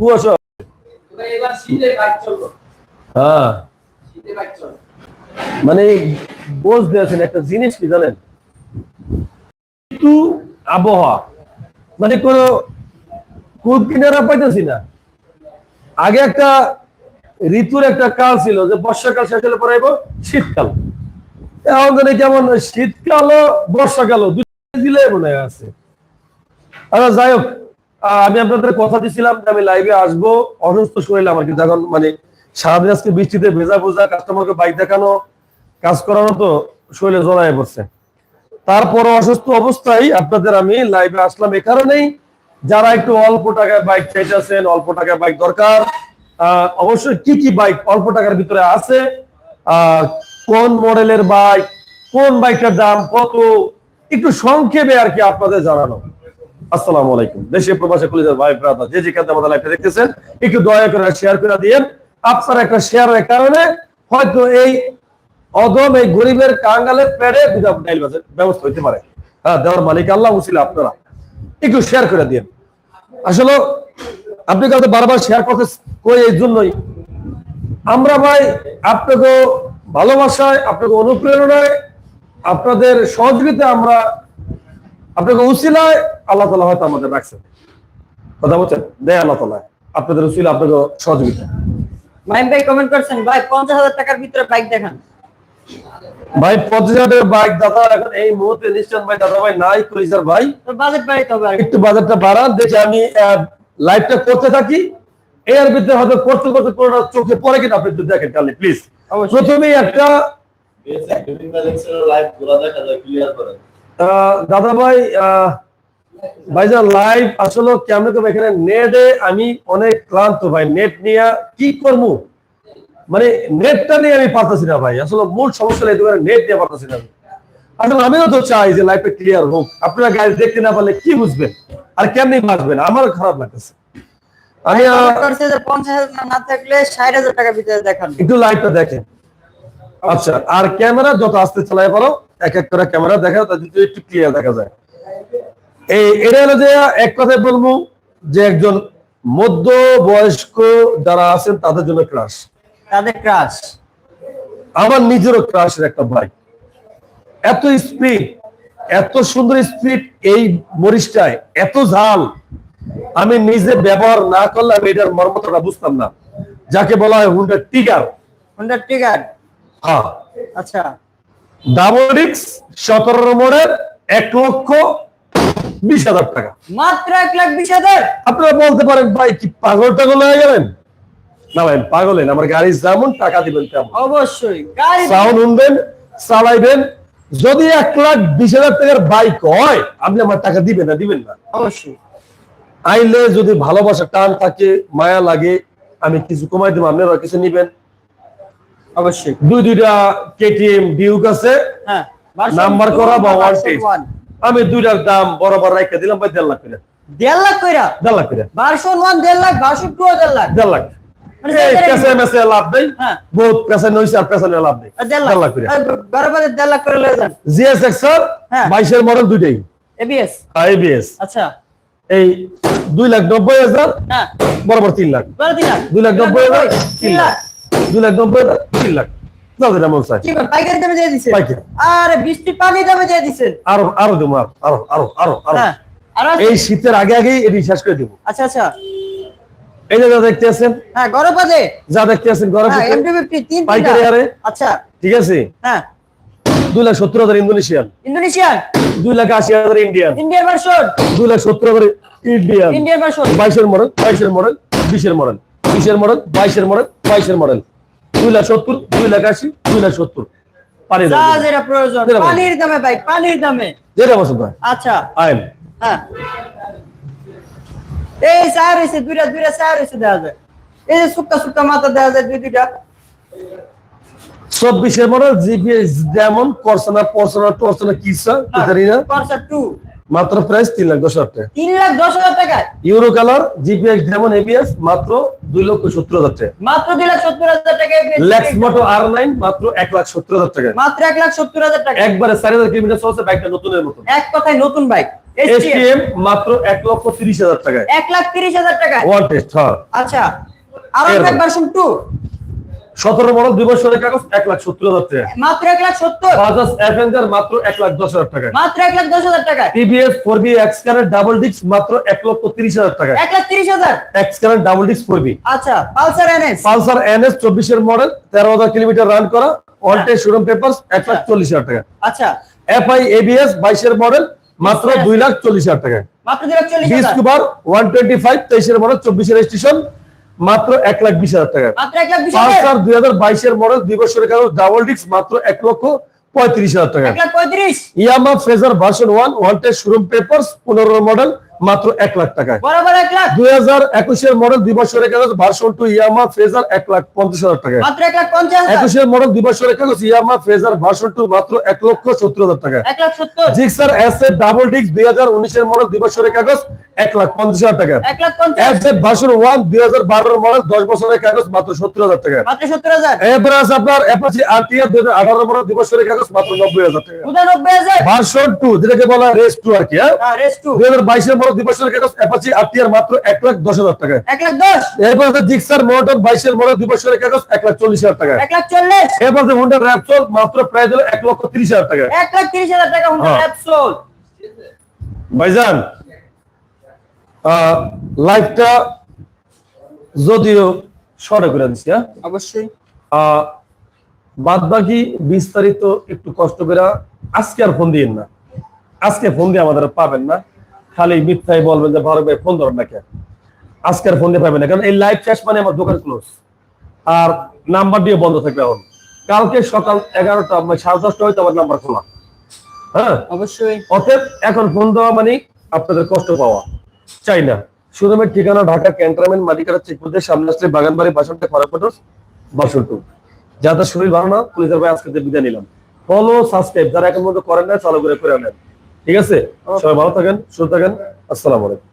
কুয়াশা হ্যাঁ। মানে বুঝতে আছেন একটা জিনিস কি জানেন? আবহাওয়া। মানে কোন কূপ কিনারা পাইতেছি না। আগে একটা ঋতুর একটা কাল ছিল যে বর্ষাকাল শেষ হলে পরে শীতকাল। এখন জানি কেমন শীতকালও বর্ষাকালও দুই দিলে মনে আছে। আচ্ছা যাই হোক। আমি আপনাদের কথা দিছিলাম যে আমি লাইভে আসব। অসুস্থ শরীর আমার কিন্তু এখন মানে সারাদিন আজকে বৃষ্টিতে ভেজা ভেজা কাস্টমারকে বাইক দেখানো, কাজ করানো তো শরীরে জড়ায় পড়ছে। তারপর অসুস্থ অবস্থায় আপনাদের আমি লাইভে আসলাম এ কারণেই। যারা একটু অল্প টাকায় বাইক চাইতেছেন, অল্প টাকায় বাইক দরকার অবশ্যই কি কি বাইক অল্প টাকার ভিতরে আছে কোন মডেলের বাইক কোন বাইকটার দাম কত, একটু সংক্ষেপে আর কি আপনাদের জানানো। আসসালামু আলাইকুম। দেশে প্রবাসে কলিজার ভাই যে দেখতেছেন, একটু দয়া করে শেয়ার করে দিয়েন। আপনার একটা শেয়ারের কারণে হয়তো এই অদম, এই গরিবের কাঙ্গালের পেড়ে ব্যবস্থা হইতে পারে। হ্যাঁ দেওয়ার মালিক আল্লাহ আপনারা। একটু শেয়ার করে দিন আসলে আপনি বারবার শেয়ার করতে কই এই জন্যই? আমরা ভাই, আপনাকে ভালোবাসায়, আপনাকে অনুপ্রেরণায়, আপনাদের সহযোগিতা আমরা আপনাকে উচিলায় আল্লাহ তালা হয়তো আমাদের রাখছেন কথা বলছেন? দেয় আল্লাহ তালা আপনাদের উচিল আপনাকে সহযোগিতা। মাইম ভাই কমেন্ট করছেন ভাই পঞ্চাশ হাজার টাকার ভিতরে বাইক দেখান। ভাই পঞ্চাশ হাজারের বাইক দাদা এখন এই মুহূর্তে নিশ্চয় ভাই দাদা ভাই নাই কলিজার ভাই? বাজেট বাড়াইতে হবে একটু বাজারটা বাড়ান দেখে আমি লাইভটা করতে থাকি। এর ভিতরে হয়তো করতে করতে কোনো চোখে পড়ে কিনা আপনি একটু দেখেন তাহলে প্লিজ। প্রথমেই একটা লাইভ ঘোরা দেখা যায় ক্লিয়ার করেন। আহ, দাদা ভাই আহ, ভাইজান লাইভ আসলে কেমন করব এখানে? নেটে আমি অনেক ক্লান্ত ভাই। নেট নিয়ে কি করব? মানে নেটটা নিয়ে আমি পারতেছি না ভাই। আসলে মূল সমস্যা দোকানে নেট নিয়ে পারতেছি না আসলে আমিও তো চাই যে লাইফটা ক্লিয়ার হোক। আপনারা গাড়ি দেখতে না পারলে কি বুঝবেন? আর কেমনি বাঁচবেন? আমারও খারাপ লাগতেছে। আমি না থাকলে ষাট হাজার টাকার ভিতরে দেখান। একটু লাইটটা দেখেন। আচ্ছা আর ক্যামেরা যত আস্তে চালাই পারো এক এক করে ক্যামেরা দেখা তাতে একটু ক্লিয়ার দেখা যায়। এই এটা হলো যে এক কথায় বলব যে একজন মধ্য বয়স্ক যারা আছেন তাদের জন্য ক্রাশ তাদের ক্রাশ আমার নিজেরও ক্রাশের একটা বাইক এত স্পিড এত সুন্দর স্পিড এই মরিচটায় এত ঝাল। আমি নিজে ব্যবহার না করলে আমি এটার মর্মতটা বুঝতাম না। যাকে বলা হয় হুন্ডা টিগার হোন্ডা ট্রিগার হ্যাঁ। আচ্ছা। ডাবল ডিক্স সতেরো মোড়ের এক লক্ষ বিশ হাজার টাকা। মাত্র এক লাখ বিশ হাজার? আপনারা বলতে পারেন ভাই কি পাগল টাগল হয়ে গেলেন? না ভাই পাগল হলেন আমার গাড়ি যেমন টাকা দিবেন তেমন। অবশ্যই গাড়ি সাউন্ড শুনবেন চালাইবেন। যদি এক লাখ বিশ হাজার টাকার বাইক হয় আপনি আমার টাকা দিবেন না দিবেন না। অবশ্যই। আইলে যদি ভালোবাসা টান থাকে মায়া লাগে আমি কিছু কমাই দেবো আপনারা কিছু নিবেন। অবশ্যই। দুই দুইটা কেটিএম ডিউক আছে। হ্যাঁ নাম্বার করা বা ওয়ান। আমি দুইটার দাম বরাবর রাখতে দিলাম ভাই দেড় লাখ করে। দেড় লাখ কইরা? দেড় লাখ করে। ভার্সন ওয়ান দেড় লাখ ভার্সন টু দেড় লাখ। দেড় হ্যাঁ। হ্যাঁ। বাইশের মডেল দুইটাই। এবিএস আচ্ছা। এই দুই লাখ নব্বই হাজার হ্যাঁ। বরাবর তিন লাখ। দুই লাখ নব্বই হাজার তিন লাখ। দুই লাখ নব্বই হাজার তিন লাখ। যেটা মন চাই পাইকারি দামে দিয়ে পাইকারি। আরে বৃষ্টি পানি দামে দিয়ে দিছেন আরও আরও দেবো আরও আরও আরও আরও হ্যাঁ এই শীতের আগে আগেই এটি শেষ করে দেবো। আচ্ছা আচ্ছা। এই যে যা দেখতে আছেন হ্যাঁ গরম বাজে যা দেখতে আছেন ঘরের হ্যাঁ পাইকারি আরে আচ্ছা। ঠিক আছে? হ্যাঁ। দুই লাখ সত্তর হাজার ইন্দোনেশিয়ান। ইন্দোনেশিয়ান? দুই লাখ আশি হাজার ইন্ডিয়ান। Indian version? দুই লাখ সত্তর হাজার ইন্ডিয়ান। Indian version. বাইশের মডেল বাইশের মডেল বিশের মডেল বিশের মডেল বাইশের মডেল বাইশের মডেল। দুই লাখ সত্তর দুই লাখ আশি দুই লাখ সত্তর। যেটা প্রয়োজন। পানির দামে ভাই পানির দামে। যেটা পছন্দ হয়। আচ্ছা। আইন। হ্যাঁ। এই চার হয়েছে দুইটা দুইটা চার হয়েছে দেওয়া যায়। এই যে সুক্কা সুক্কা মাথা দেওয়া যায় দুই দুইটা। চব্বিশের মডেল জিপিএস যেমন করছে না পড়ছে না টরছে না কিসা না? কনসা টু মাত্র প্রাইস তিন লাখ দশ হাজার টাকা। তিন লাখ দশ হাজার টাকা? Euro colour GPX Demon ABS মাত্র দুই লক্ষ সত্তর হাজার টাকা। মাত্র দুই লাখ সত্তর হাজার টাকা লেক্স মোটো আর নাইন মাত্র এক লাখ সত্তর হাজার টাকা। মাত্র এক লাখ সত্তর হাজার টাকা। একবারে চার হাজার কিলোমিটার চলছে বাইকটা নতুনের মতো এক কথায় নতুন বাইক এসটিএম মাত্র এক লক্ষ তিরিশ হাজার টাকা এক লাখ তিরিশ হাজার টাকা ওয়ান টেস্ট হ্যাঁ। আচ্ছা আর। ভার্সন টু সতেরো মডেল দুই বছরের কাগজ এক লাখ সত্তর হাজার টাকা। মাত্র এক লাখ সত্তর? বাজাজ অ্যাভেঞ্জার মাত্র এক লাখ দশ হাজার টাকা মাত্র এক লাখ দশ হাজার টাকায়? TVS four B X current double disc মাত্র এক লক্ষ তিরিশ হাজার টাকা এক লাখ তিরিশ হাজার? X current double disc four B আচ্ছা পালসার এনএস পালসার এনএস চব্বিশের মডেল তেরো হাজার কিলোমিটার রান করা ওয়ান টেস্ট শোরুম পেপার এক লাখ চল্লিশ হাজার টাকা আচ্ছা। এফ এফআই এবিএস বাইশের মডেল মাত্র দুই লাখ চল্লিশ হাজার টাকা মাত্র দুই লাখ চল্লিশ হাজার। ডিসকভার ওয়ান টোয়েন্টি ফাইভ তেইশের মডেল চব্বিশের রেজিস্ট্রেশন মাত্র এক লাখ বিশ হাজার টাকা। পালসার দুই হাজার বাইশের মডেল দুই বছরের কারণ ডাবল ডিস্ক মাত্র এক লক্ষ পঁয়ত্রিশ হাজার টাকা। পঁয়ত্রিশ? Yamaha Fazer version one one test showroom paper পনেরো মডেল মাত্র এক লাখ টাকায়। বরাবর এক লাখ। দুই হাজার একুশের মডেল দুই বছরের কাগজ ভার্সন টু ইয়ামা ফ্রেজার এক লাখ পঞ্চাশ হাজার টাকা মাত্র এক লাখ পঞ্চাশ হাজার। একুশের মডেল দুই বছরের কাগজ ইয়ামা ফ্রেজার ভার্সন টু মাত্র এক লক্ষ সত্তর হাজার টাকা এক লাখ সত্তর। জিক্সার এস ডাবল দুই হাজার উনিশের মডেল দুই বছরের কাগজ এক লাখ পঞ্চাশ হাজার টাকা এক লাখ পঞ্চাশ। এস এফ ভার্সন ওয়ান দুই হাজার বারোর মডেল দশ বছরের কাগজ মাত্র সত্তর হাজার টাকা মাত্র সত্তর হাজার। এরপরে আছে আপনার অ্যাপাচি আরটিআর দুই হাজার আঠারো মডেল দুই বছরের কাগজ মাত্র নব্বই হাজার টাকা হাজার। ভার্সন টু যেটাকে বলা রেস টু আর কি হ্যাঁ? Race two. দুই হাজার বাইশের মডেল দুই বছরের কাগজ অ্যাপাচি আরটিআর মাত্র এক লাখ দশ হাজার টাকা। এক লাখ দশ? এরপর আছে জিক্সার মোটর বাইশের মডেল দুই বছরের কাগজ এক লাখ চল্লিশ হাজার টাকা। এক লাখ চল্লিশ? এরপর আছে হোন্ডা র্যাপসল মাত্র প্রাইস হলো এক লক্ষ তিরিশ হাজার টাকা। এক লাখ তিরিশ হাজার টাকা হুন্ডা হ্যাঁ। ভাইজান লাইফটা যদিও শর্ট করে দিচ্ছি হ্যাঁ? অবশ্যই। বাদ বাকি বিস্তারিত একটু কষ্ট করে আজকে আর ফোন দিয়েন না। আজকে ফোন দিয়ে আমাদের পাবেন না। খালি মিথ্যাই বলবেন যে ভালো ভাই ফোন ধরেন না কেন? আজকে আর ফোন দিয়ে পাবেন না কারণ এই লাইভ শেষ মানে আমার দোকান ক্লোজ আর নাম্বার দিয়ে বন্ধ থাকবে এখন। কালকে সকাল এগারোটা মানে সাড়ে দশটা হয়তো আমার নাম্বার খোলা। হ্যাঁ? অবশ্যই। অতএব এখন ফোন দেওয়া মানে আপনাদের কষ্ট পাওয়া। চাই না। শোরুমের ঠিকানা ঢাকা ক্যান্টনমেন্ট মালিকারা চেকপোস্টের সামনে আসলে বাগানবাড়ি বাসনটা খরাপটস বাসন টু যাদের শরীর ভালো না পুলিশের ভাই আজকে বিদায় নিলাম। ফলো সাবস্ক্রাইব যারা এখন মধ্যে করেন না চালু করে করে নেন ঠিক আছে? সবাই ভালো থাকেন সুস্থ থাকেন। আসসালামু আলাইকুম।